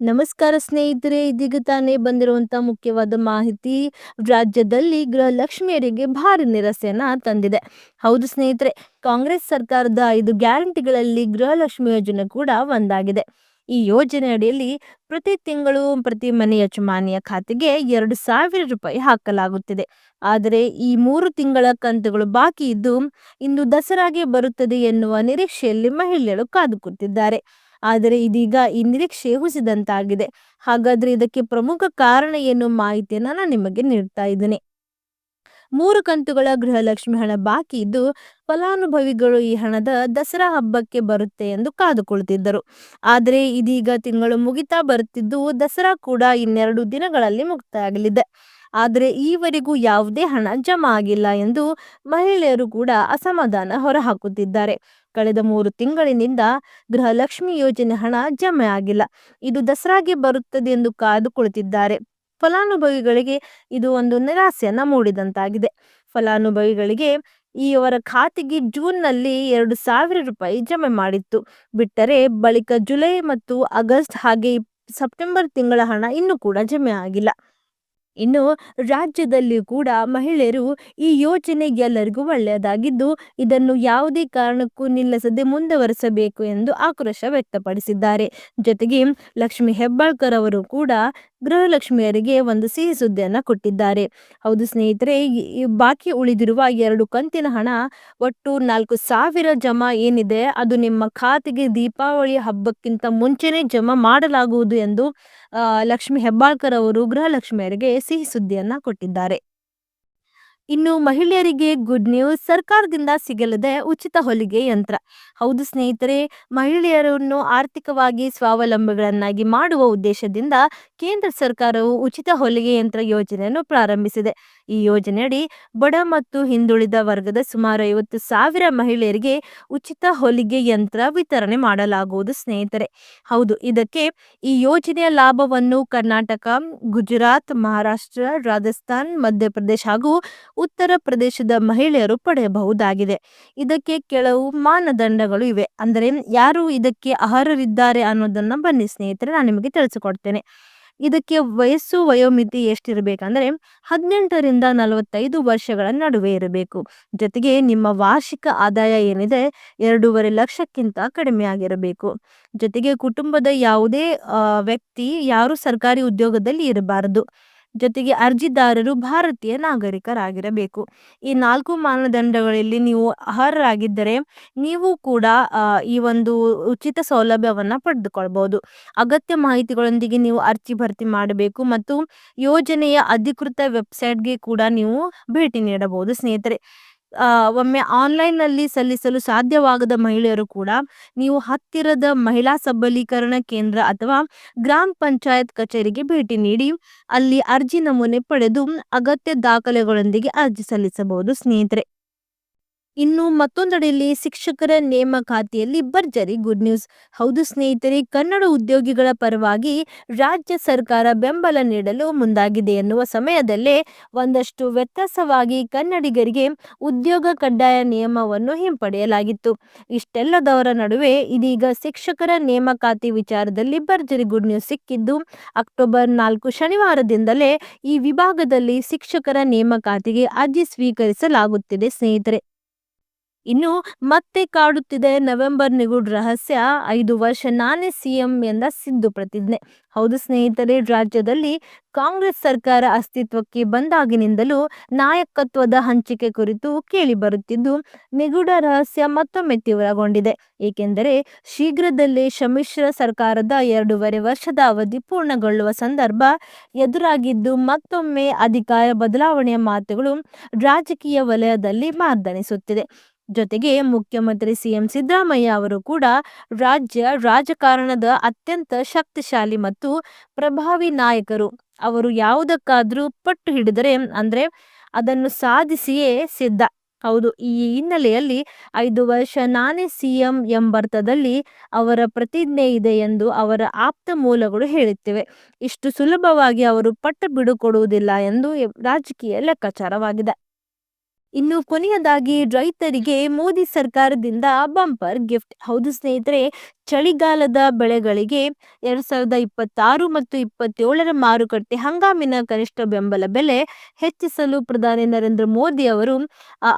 ನಮಸ್ಕಾರ ಸ್ನೇಹಿತರೆ, ಇದೀಗ ತಾನೇ ಬಂದಿರುವಂತ ಮುಖ್ಯವಾದ ಮಾಹಿತಿ ರಾಜ್ಯದಲ್ಲಿ ಗೃಹಲಕ್ಷ್ಮಿಯರಿಗೆ ಭಾರಿ ನಿರಾಸೆಯನ್ನ ತಂದಿದೆ. ಹೌದು ಸ್ನೇಹಿತರೆ, ಕಾಂಗ್ರೆಸ್ ಸರ್ಕಾರದ ಐದು ಗ್ಯಾರಂಟಿಗಳಲ್ಲಿ ಗೃಹಲಕ್ಷ್ಮಿ ಯೋಜನೆ ಕೂಡ ಒಂದಾಗಿದೆ. ಈ ಯೋಜನೆ ಅಡಿಯಲ್ಲಿ ಪ್ರತಿ ತಿಂಗಳು ಪ್ರತಿ ಮನೆ ಯಜಮಾನಿಯ ಖಾತೆಗೆ ಎರಡು ಸಾವಿರ ರೂಪಾಯಿ ಹಾಕಲಾಗುತ್ತಿದೆ. ಆದರೆ ಈ ಮೂರು ತಿಂಗಳ ಕಂತುಗಳು ಬಾಕಿ ಇದ್ದು, ಇಂದು ದಸರಾಗೆ ಬರುತ್ತದೆ ಎನ್ನುವ ನಿರೀಕ್ಷೆಯಲ್ಲಿ ಮಹಿಳೆಯರು ಕಾದು ಆದರೆ ಇದೀಗ ಈ ನಿರೀಕ್ಷೆ ಹುಸಿದಂತಾಗಿದೆ ಹಾಗಾದ್ರೆ ಇದಕ್ಕೆ ಪ್ರಮುಖ ಕಾರಣ ಏನು ಮಾಹಿತಿಯನ್ನ ನಾನು ನಿಮಗೆ ನೀಡ್ತಾ ಇದ್ದೀನಿ. ಮೂರು ಕಂತುಗಳ ಗೃಹಲಕ್ಷ್ಮಿ ಹಣ ಬಾಕಿ ಇದ್ದು ಫಲಾನುಭವಿಗಳು ಈ ಹಣದ ದಸರಾ ಹಬ್ಬಕ್ಕೆ ಬರುತ್ತೆ ಎಂದು ಕಾದುಕೊಳ್ತಿದ್ದರು. ಆದರೆ ಇದೀಗ ತಿಂಗಳು ಮುಗಿತಾ ಬರುತ್ತಿದ್ದು ದಸರಾ ಕೂಡ ಇನ್ನೆರಡು ದಿನಗಳಲ್ಲಿ ಮುಕ್ತಾಯಗಲಿದೆ. ಆದರೆ ಈವರೆಗೂ ಯಾವುದೇ ಹಣ ಜಮಾ ಆಗಿಲ್ಲ ಎಂದು ಮಹಿಳೆಯರು ಕೂಡ ಅಸಮಾಧಾನ ಹೊರಹಾಕುತ್ತಿದ್ದಾರೆ. ಕಳೆದ ಮೂರು ತಿಂಗಳಿನಿಂದ ಗೃಹಲಕ್ಷ್ಮಿ ಯೋಜನೆ ಹಣ ಜಮೆ ಆಗಿಲ್ಲ. ಇದು ದಸರಾಗೆ ಬರುತ್ತದೆ ಎಂದು ಕಾದು ಕುಳಿತಿದ್ದಾರೆ ಫಲಾನುಭವಿಗಳಿಗೆ ಇದು ಒಂದು ನಿರಾಸೆಯನ್ನ ಮೂಡಿದಂತಾಗಿದೆ. ಫಲಾನುಭವಿಗಳಿಗೆ ಈ ಅವರ ಖಾತೆಗೆ ಜೂನ್ನಲ್ಲಿ ಎರಡು ಸಾವಿರ ರೂಪಾಯಿ ಜಮೆ ಮಾಡಿತ್ತು. ಬಿಟ್ಟರೆ ಬಳಿಕ ಜುಲೈ ಮತ್ತು ಆಗಸ್ಟ್ ಹಾಗೆ ಸೆಪ್ಟೆಂಬರ್ ತಿಂಗಳ ಹಣ ಇನ್ನೂ ಕೂಡ ಜಮೆ ಆಗಿಲ್ಲ. ಇನ್ನು ರಾಜ್ಯದಲ್ಲಿ ಕೂಡ ಮಹಿಳೆಯರು ಈ ಯೋಜನೆ ಎಲ್ಲರಿಗೂ ಒಳ್ಳೆಯದಾಗಿದ್ದು, ಇದನ್ನು ಯಾವುದೇ ಕಾರಣಕ್ಕೂ ನಿಲ್ಲಿಸದೆ ಮುಂದುವರಿಸಬೇಕು ಎಂದು ಆಕ್ರೋಶ ವ್ಯಕ್ತಪಡಿಸಿದ್ದಾರೆ. ಜೊತೆಗೆ ಲಕ್ಷ್ಮಿ ಹೆಬ್ಬಾಳ್ಕರ್ ಅವರು ಕೂಡ ಗೃಹಲಕ್ಷ್ಮಿಯರಿಗೆ ಒಂದು ಸಿಹಿ ಸುದ್ದಿಯನ್ನು ಕೊಟ್ಟಿದ್ದಾರೆ. ಹೌದು ಸ್ನೇಹಿತರೆ ಬಾಕಿ ಉಳಿದಿರುವ ಎರಡು ಕಂತಿನ ಹಣ ಒಟ್ಟು ನಾಲ್ಕು ಸಾವಿರ ಜಮಾ ಏನಿದೆ, ಅದು ನಿಮ್ಮ ಖಾತೆಗೆ ದೀಪಾವಳಿ ಹಬ್ಬಕ್ಕಿಂತ ಮುಂಚೆನೇ ಜಮಾ ಮಾಡಲಾಗುವುದು ಎಂದು ಲಕ್ಷ್ಮಿ ಹೆಬ್ಬಾಳ್ಕರ್ ಅವರು ಗೃಹಲಕ್ಷ್ಮಿಯರಿಗೆ ಸಿಹಿ ಸುದ್ದಿಯನ್ನ ಕೊಟ್ಟಿದ್ದಾರೆ. ಇನ್ನು ಮಹಿಳೆಯರಿಗೆ ಗುಡ್ ನ್ಯೂಸ್ ಸರ್ಕಾರದಿಂದ ಸಿಗಲಿದೆ ಉಚಿತ ಹೊಲಿಗೆ ಯಂತ್ರ. ಹೌದು ಸ್ನೇಹಿತರೆ, ಮಹಿಳೆಯರನ್ನು ಆರ್ಥಿಕವಾಗಿ ಸ್ವಾವಲಂಬಿಗಳನ್ನಾಗಿ ಮಾಡುವ ಉದ್ದೇಶದಿಂದ ಕೇಂದ್ರ ಸರ್ಕಾರವು ಉಚಿತ ಹೊಲಿಗೆ ಯಂತ್ರ ಯೋಜನೆಯನ್ನು ಪ್ರಾರಂಭಿಸಿದೆ. ಈ ಯೋಜನೆಯಡಿ ಬಡ ಮತ್ತು ಹಿಂದುಳಿದ ವರ್ಗದ ಸುಮಾರು ಐವತ್ತು ಸಾವಿರ ಮಹಿಳೆಯರಿಗೆ ಉಚಿತ ಹೊಲಿಗೆ ಯಂತ್ರ ವಿತರಣೆ ಮಾಡಲಾಗುವುದು ಸ್ನೇಹಿತರೆ. ಹೌದು, ಇದಕ್ಕೆ ಈ ಯೋಜನೆಯ ಲಾಭವನ್ನು ಕರ್ನಾಟಕ, ಗುಜರಾತ್, ಮಹಾರಾಷ್ಟ್ರ, ರಾಜಸ್ಥಾನ್, ಮಧ್ಯಪ್ರದೇಶ ಹಾಗೂ ಉತ್ತರ ಪ್ರದೇಶದ ಮಹಿಳೆಯರು ಪಡೆಯಬಹುದಾಗಿದೆ. ಇದಕ್ಕೆ ಕೆಲವು ಮಾನದಂಡಗಳು ಇವೆ. ಅಂದರೆ ಯಾರು ಇದಕ್ಕೆ ಅರ್ಹರಿದ್ದಾರೆ ಅನ್ನೋದನ್ನ ಬನ್ನಿ ಸ್ನೇಹಿತರೆ, ನಾನು ನಿಮಗೆ ತಿಳಿಸಿಕೊಡ್ತೇನೆ. ಇದಕ್ಕೆ ವಯಸ್ಸು ವಯೋಮಿತಿ ಎಷ್ಟಿರಬೇಕಂದ್ರೆ ಹದಿನೆಂಟರಿಂದ ನಲವತ್ತೈದು ವರ್ಷಗಳ ನಡುವೆ ಇರಬೇಕು. ಜೊತೆಗೆ ನಿಮ್ಮ ವಾರ್ಷಿಕ ಆದಾಯ ಏನಿದೆ ಎರಡೂವರೆ ಲಕ್ಷಕ್ಕಿಂತ ಕಡಿಮೆ ಆಗಿರಬೇಕು. ಜೊತೆಗೆ ಕುಟುಂಬದ ಯಾವುದೇ ವ್ಯಕ್ತಿ ಯಾರು ಸರ್ಕಾರಿ ಉದ್ಯೋಗದಲ್ಲಿ ಇರಬಾರದು. ಜೊತೆಗೆ ಅರ್ಜಿದಾರರು ಭಾರತೀಯ ನಾಗರಿಕರಾಗಿರಬೇಕು. ಈ ನಾಲ್ಕು ಮಾನದಂಡಗಳಲ್ಲಿ ನೀವು ಅರ್ಹರಾಗಿದ್ದರೆ ನೀವು ಕೂಡ ಈ ಒಂದು ಉಚಿತ ಸೌಲಭ್ಯವನ್ನ ಪಡೆದುಕೊಳ್ಬಹುದು. ಅಗತ್ಯ ಮಾಹಿತಿಗಳೊಂದಿಗೆ ನೀವು ಅರ್ಜಿ ಭರ್ತಿ ಮಾಡಬೇಕು ಮತ್ತು ಯೋಜನೆಯ ಅಧಿಕೃತ ವೆಬ್ಸೈಟ್ಗೆ ಕೂಡ ನೀವು ಭೇಟಿ ನೀಡಬಹುದು ಸ್ನೇಹಿತರೆ. ಒಮ್ಮೆ ಆನ್ಲೈನ್ನಲ್ಲಿ ಸಲ್ಲಿಸಲು ಸಾಧ್ಯವಾಗದ ಮಹಿಳೆಯರು ಕೂಡ ನೀವು ಹತ್ತಿರದ ಮಹಿಳಾ ಸಬಲೀಕರಣ ಕೇಂದ್ರ ಅಥವಾ ಗ್ರಾಮ ಪಂಚಾಯತ್ ಕಚೇರಿಗೆ ಭೇಟಿ ನೀಡಿ, ಅಲ್ಲಿ ಅರ್ಜಿ ನಮೂನೆ ಪಡೆದು ಅಗತ್ಯ ದಾಖಲೆಗಳೊಂದಿಗೆ ಅರ್ಜಿ ಸಲ್ಲಿಸಬಹುದು ಸ್ನೇಹಿತರೆ. ಇನ್ನು ಮತ್ತೊಂದೆಡೆಯಲ್ಲಿ ಶಿಕ್ಷಕರ ನೇಮಕಾತಿಯಲ್ಲಿ ಭರ್ಜರಿ ಗುಡ್ ನ್ಯೂಸ್. ಹೌದು ಸ್ನೇಹಿತರೆ, ಕನ್ನಡ ಉದ್ಯೋಗಿಗಳ ಪರವಾಗಿ ರಾಜ್ಯ ಸರ್ಕಾರ ಬೆಂಬಲ ನೀಡಲು ಮುಂದಾಗಿದೆ ಎನ್ನುವ ಸಮಯದಲ್ಲೇ ಒಂದಷ್ಟು ವ್ಯತ್ಯಾಸವಾಗಿ ಕನ್ನಡಿಗರಿಗೆ ಉದ್ಯೋಗ ಕಡ್ಡಾಯ ನಿಯಮವನ್ನು ಹಿಂಪಡೆಯಲಾಗಿತ್ತು. ಇಷ್ಟೆಲ್ಲದವರ ನಡುವೆ ಇದೀಗ ಶಿಕ್ಷಕರ ನೇಮಕಾತಿ ವಿಚಾರದಲ್ಲಿ ಭರ್ಜರಿ ಗುಡ್ ನ್ಯೂಸ್ ಸಿಕ್ಕಿದ್ದು, ಅಕ್ಟೋಬರ್ ನಾಲ್ಕು ಶನಿವಾರದಿಂದಲೇ ಈ ವಿಭಾಗದಲ್ಲಿ ಶಿಕ್ಷಕರ ನೇಮಕಾತಿಗೆ ಅರ್ಜಿ ಸ್ವೀಕರಿಸಲಾಗುತ್ತಿದೆ ಸ್ನೇಹಿತರೆ. ಇನ್ನು ಮತ್ತೆ ಕಾಡುತ್ತಿದೆ ನವೆಂಬರ್ ನಿಗೂಢ ರಹಸ್ಯ. ಐದು ವರ್ಷ ನಾನೇ ಸಿಎಂ ಎಂದ ಸಿದ್ದು ಪ್ರತಿಜ್ಞೆ. ಹೌದು ಸ್ನೇಹಿತರೆ, ರಾಜ್ಯದಲ್ಲಿ ಕಾಂಗ್ರೆಸ್ ಸರ್ಕಾರ ಅಸ್ತಿತ್ವಕ್ಕೆ ಬಂದಾಗಿನಿಂದಲೂ ನಾಯಕತ್ವದ ಹಂಚಿಕೆ ಕುರಿತು ಕೇಳಿ ಬರುತ್ತಿದ್ದು, ನಿಗೂಢ ರಹಸ್ಯ ಮತ್ತೊಮ್ಮೆ ತೀವ್ರಗೊಂಡಿದೆ. ಏಕೆಂದರೆ ಶೀಘ್ರದಲ್ಲೇ ಸಮ್ಮಿಶ್ರ ಸರ್ಕಾರದ ಎರಡೂವರೆ ವರ್ಷದ ಅವಧಿ ಪೂರ್ಣಗೊಳ್ಳುವ ಸಂದರ್ಭ ಎದುರಾಗಿದ್ದು, ಮತ್ತೊಮ್ಮೆ ಅಧಿಕಾರ ಬದಲಾವಣೆಯ ಮಾತುಗಳು ರಾಜಕೀಯ ವಲಯದಲ್ಲಿ ಮಾರ್ದನಿಸುತ್ತಿದೆ. ಜೊತೆಗೆ ಮುಖ್ಯಮಂತ್ರಿ ಸಿಎಂ ಸಿದ್ದರಾಮಯ್ಯ ಅವರು ಕೂಡ ರಾಜ್ಯ ರಾಜಕಾರಣದ ಅತ್ಯಂತ ಶಕ್ತಿಶಾಲಿ ಮತ್ತು ಪ್ರಭಾವಿ ನಾಯಕರು. ಅವರು ಯಾವುದಕ್ಕಾದ್ರೂ ಪಟ್ಟು ಹಿಡಿದರೆ ಅಂದ್ರೆ ಅದನ್ನು ಸಾಧಿಸಿಯೇ ಸಿದ್ಧ. ಹೌದು, ಈ ಹಿನ್ನೆಲೆಯಲ್ಲಿ ಐದು ವರ್ಷ ನಾನೇ ಸಿಎಂ ಎಂಬರ್ಥದಲ್ಲಿ ಅವರ ಪ್ರತಿಜ್ಞೆ ಇದೆ ಎಂದು ಅವರ ಆಪ್ತ ಮೂಲಗಳು ಹೇಳುತ್ತಿವೆ. ಇಷ್ಟು ಸುಲಭವಾಗಿ ಅವರು ಪಟ್ಟು ಬಿಡುಕೊಡುವುದಿಲ್ಲ ಎಂದು ರಾಜಕೀಯ ಲೆಕ್ಕಾಚಾರವಾಗಿದೆ. ಇನ್ನು ಕೊನೆಯದಾಗಿ ರೈತರಿಗೆ ಮೋದಿ ಸರ್ಕಾರದಿಂದ ಬಂಪರ್ ಗಿಫ್ಟ್. ಹೌದು ಸ್ನೇಹಿತರೆ, ಚಳಿಗಾಲದ ಬೆಳೆಗಳಿಗೆ ಎರಡ್ ಸಾವಿರದ ಇಪ್ಪತ್ತಾರು ಮತ್ತು ಇಪ್ಪತ್ತೇಳರ ಮಾರುಕಟ್ಟೆ ಹಂಗಾಮಿನ ಕನಿಷ್ಠ ಬೆಂಬಲ ಬೆಲೆ ಹೆಚ್ಚಿಸಲು ಪ್ರಧಾನಿ ನರೇಂದ್ರ ಮೋದಿ ಅವರು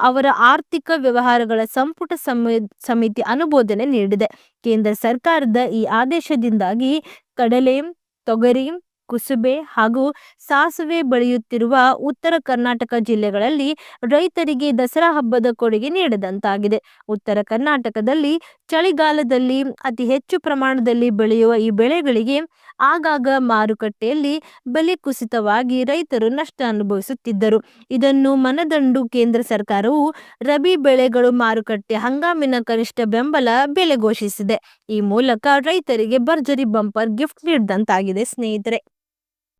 ಅವರ ಆರ್ಥಿಕ ವ್ಯವಹಾರಗಳ ಸಂಪುಟ ಸಮ- ಸಮಿತಿ ಅನುಮೋದನೆ ನೀಡಿದೆ. ಕೇಂದ್ರ ಸರ್ಕಾರದ ಈ ಆದೇಶದಿಂದಾಗಿ ಕಡಲೆ, ತೊಗರಿ ಕುಸುಬೆ ಹಾಗೂ ಸಾಸಿವೆ ಬೆಳೆಯುತ್ತಿರುವ ಉತ್ತರ ಕರ್ನಾಟಕ ಜಿಲ್ಲೆಗಳಲ್ಲಿ ರೈತರಿಗೆ ದಸರಾ ಹಬ್ಬದ ಕೊಡುಗೆ ನೀಡದಂತಾಗಿದೆ. ಉತ್ತರ ಕರ್ನಾಟಕದಲ್ಲಿ ಚಳಿಗಾಲದಲ್ಲಿ ಅತಿ ಹೆಚ್ಚು ಪ್ರಮಾಣದಲ್ಲಿ ಬೆಳೆಯುವ ಈ ಬೆಳೆಗಳಿಗೆ ಆಗಾಗ ಮಾರುಕಟ್ಟೆಯಲ್ಲಿ ಬೆಲೆ ಕುಸಿತವಾಗಿ ರೈತರು ನಷ್ಟ ಅನುಭವಿಸುತ್ತಿದ್ದರು. ಇದನ್ನು ಮನದಂಡು ಕೇಂದ್ರ ಸರ್ಕಾರವು ರಬಿ ಬೆಳೆಗಳು ಮಾರುಕಟ್ಟೆ ಹಂಗಾಮಿನ ಕನಿಷ್ಠ ಬೆಂಬಲ ಬೆಲೆ ಘೋಷಿಸಿದೆ. ಈ ಮೂಲಕ ರೈತರಿಗೆ ಭರ್ಜರಿ ಬಂಪರ್ ಗಿಫ್ಟ್ ನೀಡಿದಂತಾಗಿದೆ ಸ್ನೇಹಿತರೆ.